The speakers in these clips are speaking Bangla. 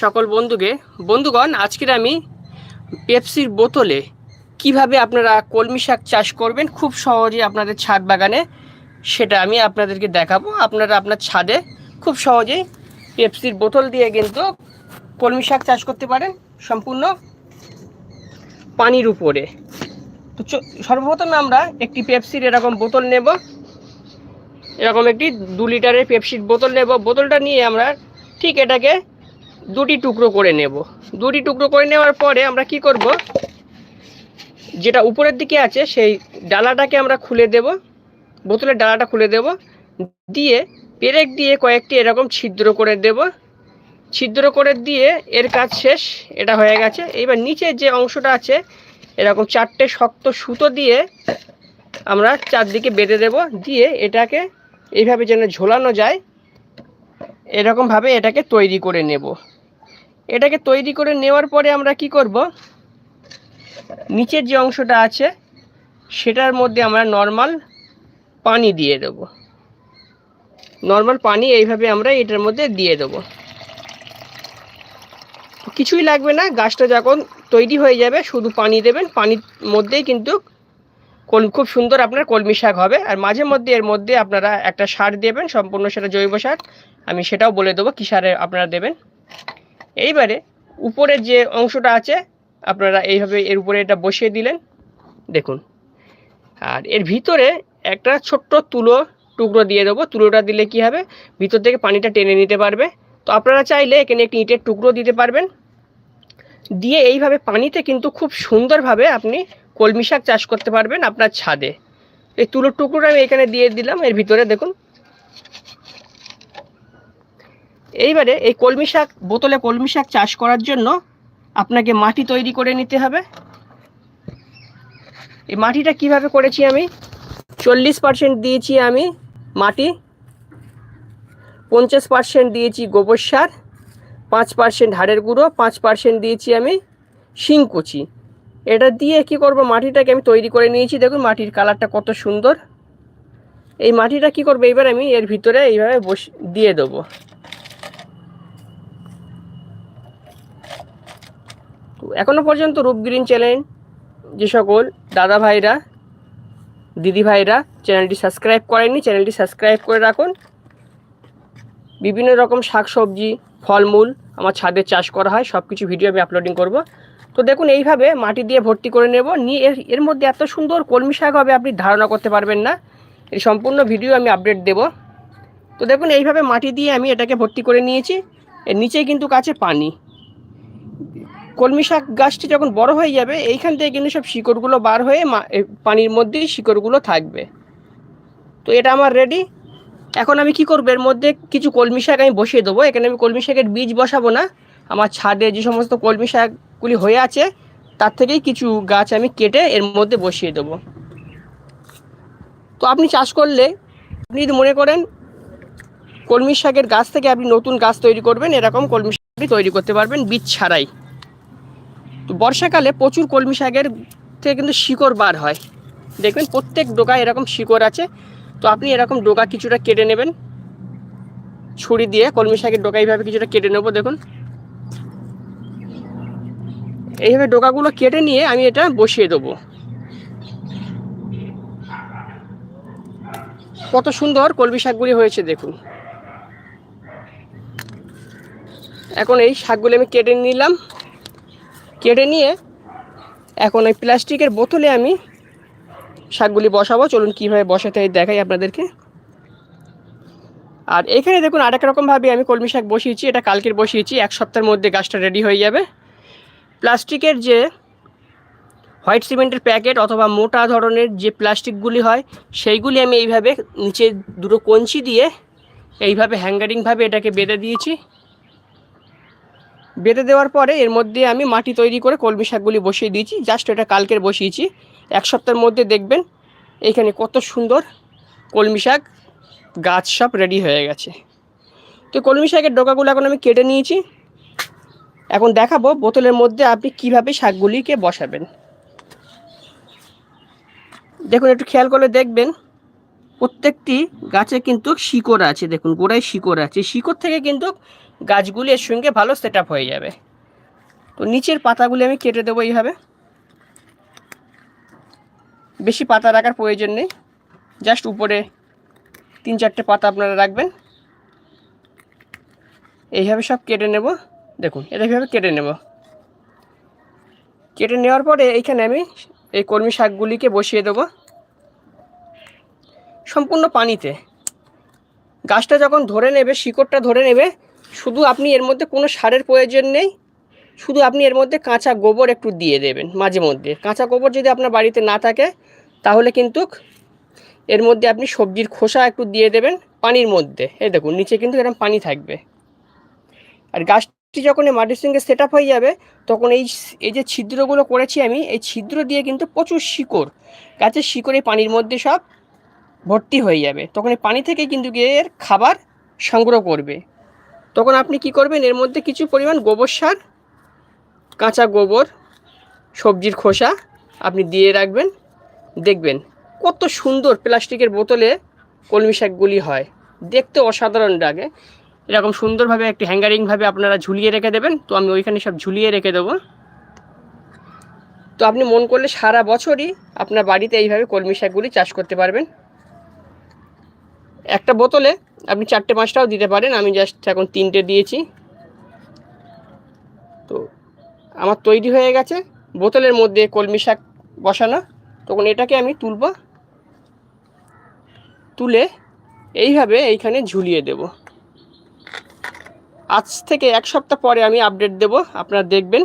সকল বন্ধুকে, বন্ধুগণ, আজকের আমি পেপসির বোতলে কীভাবে আপনারা কলমি শাক চাষ করবেন, খুব সহজে আপনাদের ছাদ বাগানে সেটা আমি আপনাদেরকে দেখাবো। আপনারা আপনার ছাদে খুব সহজেই পেপসির বোতল দিয়ে কিন্তু কলমি শাক চাষ করতে পারেন সম্পূর্ণ পানির উপরে। তো সর্বপ্রথমে আমরা একটি পেপসির এরকম বোতল নেব। এরকম একটি দু লিটারের পেপসির বোতল নেব। বোতলটা নিয়ে আমরা ঠিক এটাকে দুটি টুকরো করে নেব। দুটি টুকরো করে নেওয়ার পরে আমরা কি করব? যেটা উপরের দিকে আছে, সেই ডালাটাকে আমরা খুলে দেব। বোতলের ডালাটা খুলে দেব। দিয়ে পেরেক দিয়ে কয়েকটি এরকম ছিদ্র করে দেব। ছিদ্র করে দিয়ে এর কাজ শেষ, এটা হয়ে গেছে। এইবার নিচের যে অংশটা আছে, এরকম চারটে শক্ত সুতো দিয়ে আমরা চারদিকে বেঁধে দেব। দিয়ে এটাকে এইভাবে যেন ঝোলানো যায়, এরকমভাবে এটাকে তৈরি করে নেব। এটাকে তৈরি করে নেওয়ার পরে আমরা কি করব? নিচের যে অংশটা আছে, সেটার মধ্যে আমরা নর্মাল পানি দিয়ে দেব। নর্মাল পানি এইভাবে আমরা এটার মধ্যে দিয়ে দেব। কিছুই লাগবে না, গাছটা যখন তৈরি হয়ে যাবে, শুধু পানি দেবেন, পানির মধ্যেই কিন্তু খুব সুন্দর আপনার কলমি শাক হবে। আর মাঝে মধ্যে এর মধ্যে আপনারা একটা সার দেবেন, সম্পূর্ণ সেটা জৈব সার। আমি সেটাও বলে দেবো, কী সারে আপনারা দেবেন। এইবারে উপরের যে অংশটা আছে, আপনারা এইভাবে এর উপরে এটা বসিয়ে দিলেন। দেখুন, আর এর ভিতরে একটা ছোট্ট তুলো টুকরো দিয়ে দেবো। তুলোটা দিলে কি হবে? ভিতর থেকে পানিটা টেনে নিতে পারবে। তো আপনারা চাইলে এখানে একটি ইটের টুকরো দিতে পারবেন। দিয়ে এইভাবে পানিতে কিন্তু খুব সুন্দরভাবে আপনি কলমি শাক চাষ করতে পারবেন আপনার ছাদে। এই তুলোর টুকরোটা আমি এখানে দিয়ে দিলাম। এর ভিতরে দেখুন এইবারে এই কলমি শাক, বোতলে কলমি শাক চাষ করার জন্য আপনাকে মাটি তৈরি করে নিতে হবে। এই মাটিটা কীভাবে করেছি আমি? চল্লিশ পার্সেন্ট দিয়েছি আমি মাটি, পঞ্চাশ পার্সেন্ট দিয়েছি গোবর সার, পাঁচ পার্সেন্ট হাড়ের গুঁড়ো, পাঁচ পার্সেন্ট দিয়েছি আমি শিংকুচি এটা দিয়ে কি করব? মাটিটাকে আমি তৈরি করে নিয়েছি। দেখুন, মাটির কালারটা কত সুন্দর। এই মাটিটা কি করব? এবার আমি এর ভিতরে এইভাবে বস, দিয়ে দেবো। এখনও পর্যন্ত রূপ গ্রিন চ্যানেল যে সকল দাদা ভাইরা, দিদি ভাইরা চ্যানেলটি সাবস্ক্রাইব করেননি, চ্যানেলটি সাবস্ক্রাইব করে রাখুন। বিভিন্ন রকম শাকসবজি, ফলমূল আমার ছাদে চাষ করা হয় সব কিছু ভিডিও আমি আপলোডিং করব। তো দেখুন, এইভাবে মাটি দিয়ে ভর্তি করে নেব। নিয়ে এর এর মধ্যে এত সুন্দর কলমি শাক হবে, আপনি ধারণা করতে পারবেন না। এই সম্পূর্ণ ভিডিও আমি আপডেট দেব। তো দেখুন, এইভাবে মাটি দিয়ে আমি এটাকে ভর্তি করে নিয়েছি। এর নিচে কিন্তু কাছে পানি। কলমি শাক গাছটি যখন বড় হয়ে যাবে, এইখান থেকে কিন্তু সব শিকড়গুলো বার হয়ে পানির মধ্যেই শিকড়গুলো থাকবে। তো এটা আমার রেডি এখন আমি কি করব? এর মধ্যে কিছু কলমি শাক আমি বসিয়ে দেবো। এখানে আমি কলমি শাকের বীজ বসাবো না। আমার ছাদে যে সমস্ত কলমি শাকগুলি হয়ে আছে, তার থেকেই কিছু গাছ আমি কেটে এর মধ্যে বসিয়ে দেবো। তো আপনি চাষ করলে, আপনি যদি মনে করেন কলমি শাকের গাছ থেকে আপনি নতুন গাছ তৈরি করবেন, এরকম কলমি শাক তৈরি করতে পারবেন বীজ ছাড়াই। তো বর্ষাকালে প্রচুর কলমি শাকের থেকে কিন্তু শিকড় বার হয়। দেখবেন প্রত্যেক ডোকায় এরকম শিকড় আছে। তো আপনি এরকম ডোকা কিছুটা কেটে নেবেন। ছুরি দিয়ে কলমি শাকের ডোকা এইভাবে কিছুটা কেটে নেব, দেখুন। এইভাবে ডোকাগুলো কেটে নিয়ে আমি এটা বসিয়ে দেবো। কত সুন্দর কলমি শাকগুলি হয়েছে, দেখুন। এখন এই শাকগুলি আমি কেটে নিলাম। কেটে নিয়ে এখন ওই প্লাস্টিকের বোতলে আমি শাকগুলি বসাবো। চলুন কীভাবে বসাতে দেখাই আপনাদেরকে। আর এখানে দেখুন আরেক রকমভাবে আমি কলমি শাক বসিয়েছি, এটা কালকের বসিয়েছি। এক সপ্তাহের মধ্যে গাছটা রেডি হয়ে যাবে। প্লাস্টিকের যে হোয়াইট সিমেন্টের প্যাকেট অথবা মোটা ধরনের যে প্লাস্টিকগুলি হয়, সেইগুলি আমি এইভাবে নিচে দুটো কঞ্চি দিয়ে এইভাবে হ্যাঙ্গারিংভাবে এটাকে বেঁধে দিয়েছি। বেঁধে দেওয়ার পরে এর মধ্যে আমি মাটি তৈরি করে কলমি শাকগুলি বসিয়ে দিয়েছি। জাস্ট এটা কালকের বসিয়েছি। এক সপ্তাহের মধ্যে দেখবেন এখানে কত সুন্দর কলমি শাক, গাছ সব রেডি হয়ে গেছে। তো কলমি শাকের ডোকাগুলো এখন আমি কেটে নিয়েছি। এখন দেখাবো বোতলের মধ্যে আপনি কীভাবে শাকগুলিকে বসাবেন। দেখুন, একটু খেয়াল করে দেখবেন প্রত্যেকটি গাছে কিন্তু শিকড় আছে। দেখুন, গোড়ায় শিকড় আছে। শিকড় থেকে কিন্তু গাছগুলি এর সঙ্গে ভালো সেট হয়ে যাবে। তো নিচের পাতাগুলি আমি কেটে দেবো এইভাবে। বেশি পাতা রাখার প্রয়োজন নেই। জাস্ট উপরে তিন চারটে পাতা আপনারা রাখবেন। এইভাবে সব কেটে নেব। দেখুন, এটা এইভাবে কেটে নেব। কেটে নেওয়ার পরে এইখানে আমি এই কলমি শাকগুলিকে বসিয়ে দেবো। সম্পূর্ণ পানিতে। গাছটা যখন ধরে নেবে, শিকড়টা ধরে নেবে শুধু আপনি এর মধ্যে কোনো সারের প্রয়োজন নেই, শুধু আপনি এর মধ্যে কাঁচা গোবর একটু দিয়ে দেবেন মাঝে মধ্যে। কাঁচা গোবর যদি আপনার বাড়িতে না থাকে, তাহলে কিন্তু এর মধ্যে আপনি সবজির খোসা একটু দিয়ে দেবেন পানির মধ্যে। এই দেখুন, নিচে কিন্তু এরকম পানি থাকবে। আর গাছটি যখন এই মাটির সঙ্গে সেট হয়ে যাবে, তখন এই এই যে ছিদ্রগুলো করেছি আমি, এই ছিদ্র দিয়ে কিন্তু প্রচুর শিকড়, গাছের শিকড়ে পানির মধ্যে সব ভর্তি হয়ে যাবে। তখন এই পানি থেকে কিন্তু গিয়ে এর খাবার সংগ্রহ করবে। তখন আপনি কি করবেন? এর মধ্যে কিছু পরিমাণ গোবর সার, কাঁচা গোবর, সবজির খোসা আপনি দিয়ে রাখবেন। দেখবেন কত সুন্দর প্লাস্টিকের বোতলে কলমি শাকগুলি হয়। দেখতে অসাধারণ লাগে। এরকম সুন্দরভাবে একটি হ্যাঙ্গারিংভাবে আপনারা ঝুলিয়ে রেখে দেবেন। তো আমি ওইখানে সব ঝুলিয়ে রেখে দেবো। তো আপনি মন করলে সারা বছরই আপনার বাড়িতে এইভাবে কলমি শাকগুলি চাষ করতে পারবেন। একটা বোতলে আপনি চারটে পাঁচটাও দিতে পারেন। আমি জাস্ট এখন তিনটে দিয়েছি। তো আমার তৈরি হয়ে গেছে। বোতলের মধ্যে কলমি শাক বসানো। তখন এটাকে আমি তুলব। তুলে এইভাবে এইখানে ঝুলিয়ে দেব। আজ থেকে এক সপ্তাহ পরে আমি আপডেট দেব। আপনারা দেখবেন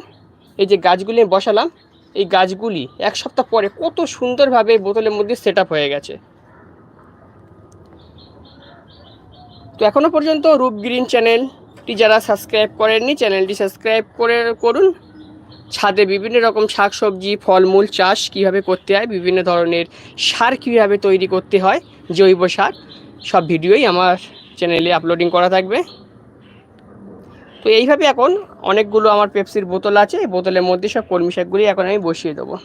এই যে গাছগুলি বসালাম। এই গাছগুলি এক সপ্তাহ পরে কত সুন্দরভাবে বোতলের মধ্যে সেট হয়ে গেছে। তো এখনও পর্যন্ত রূপ গ্রিন চ্যানেলটি যারা সাবস্ক্রাইব করেননি, চ্যানেলটি সাবস্ক্রাইব করে করুন। ছাদে বিভিন্ন রকম শাকসবজি, ফলমূল, চাষ কীভাবে করতে হয়, বিভিন্ন ধরনের সার কীভাবে তৈরি করতে হয়, জৈব সার, সব ভিডিওই আমার চ্যানেলে আপলোডিং করা থাকবে। তো এইভাবে এখন অনেকগুলো আমার পেপসির বোতল আছে, এই বোতলের মধ্যে সব কলমি শাকগুলি এখন আমি বসিয়ে দেবো।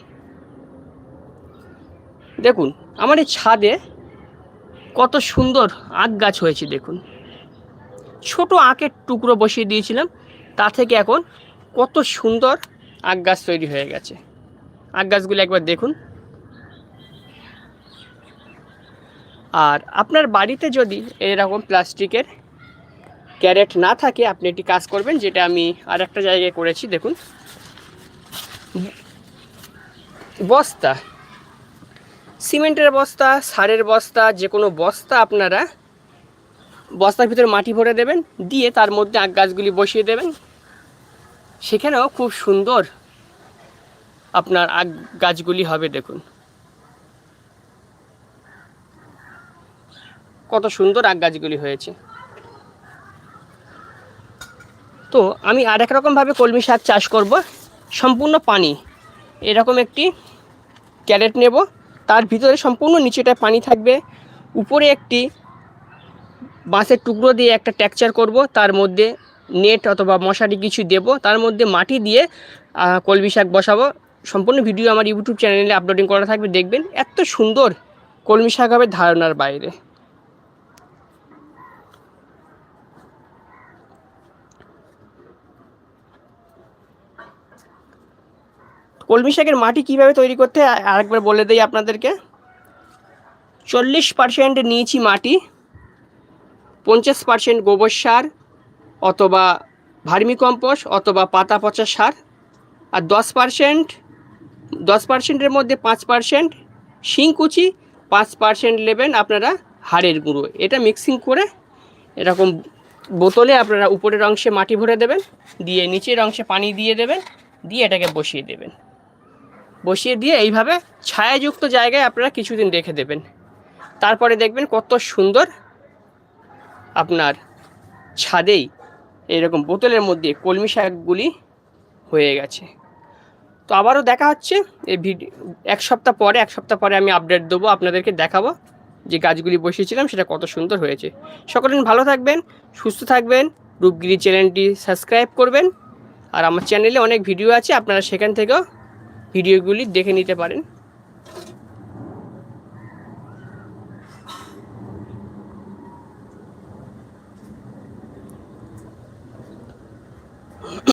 দেখুন, আমার এই ছাদে কত সুন্দর আখ গাছ হয়েছে, দেখুন। ছোট আখের টুকরো বসিয়ে দিয়েছিলাম, তা থেকে এখন কত সুন্দর আখ গাছ তৈরি হয়ে গেছে। আখ গাছগুলো একবার দেখুন। আর আপনার বাড়িতে যদি এরকম প্লাস্টিকের ক্যারেট না থাকে, আপনি একটি কাজ করবেন, যেটা আমি আর একটা জায়গায় করেছি, দেখুন। বস্তা। সিমেন্টের বস্তা, সারের বস্তা যে কোনো বস্তা আপনারা বস্তার ভিতরে মাটি ভরে দেবেন, দিয়ে তার মধ্যে আখ গাছগুলি বসিয়ে দেবেন। সেখানেও খুব সুন্দর আপনার আগ গাছগুলি হবে, দেখুন। কত সুন্দর আখ গাছগুলি হয়েছে। তো আমি আর এক রকমভাবে কলমি শাক চাষ করব। সম্পূর্ণ পানি। এরকম একটি ক্যারেট নেব। তার ভিতরে সম্পূর্ণ নিচেটায় পানি থাকবে। উপরে একটি বাঁশের টুকরো দিয়ে একটা ট্যাকচার করব। তার মধ্যে নেট অথবা মশারি কিছু দেব। তার মধ্যে মাটি দিয়ে কলবি শাক বসাবো। সম্পূর্ণ ভিডিও আমার ইউটিউব চ্যানেলে আপলোডিং করা থাকবে। দেখবেন এত সুন্দর কলমি শাক হবে ধারণার বাইরে। কলমি শাকের মাটি কীভাবে তৈরি করতে হয়? আরেকবার বলে দিই আপনাদেরকে। চল্লিশ পার্সেন্ট নিয়েছি মাটি, পঞ্চাশ পার্সেন্ট গোবর সার অথবা ভার্মি কম্পোস্ট অথবা পাতা পচা সার, আর দশ পার্সেন্ট দশ পার্সেন্টের মধ্যে পাঁচ পার্সেন্ট শিংকুচি, পাঁচ পার্সেন্ট নেবেন আপনারা হাড়ের গুঁড়ো। এটা মিক্সিং করে এরকম বোতলে আপনারা উপরের অংশে মাটি ভরে দেবেন, দিয়ে নিচের অংশে পানি দিয়ে দেবেন, দিয়ে এটাকে বসিয়ে দেবেন। বসিয়ে দিয়ে এইভাবে ছায়াযুক্ত জায়গায় আপনারা কিছুদিন রেখে দেবেন। তারপরে দেখবেন কত সুন্দর আপনার ছাদেই এরকম বোতলের মধ্যে কলমি শাকগুলি হয়ে গেছে। তো আবারও দেখা হচ্ছে এই ভিডিও এক সপ্তাহ পরে, এক সপ্তাহ পরে আমি আপডেট দেবো, আপনাদেরকে দেখাবো যে গাছগুলি বসিয়েছিলাম, সেটা কত সুন্দর হয়েছে। সকলে ভালো থাকবেন, সুস্থ থাকবেন, রূপগিরি চ্যানেলটি সাবস্ক্রাইব করবেন। আর আমার চ্যানেলে অনেক ভিডিও আছে, আপনারা সেখান থেকেও ভিডিওগুলি দেখে নিতে পারেন।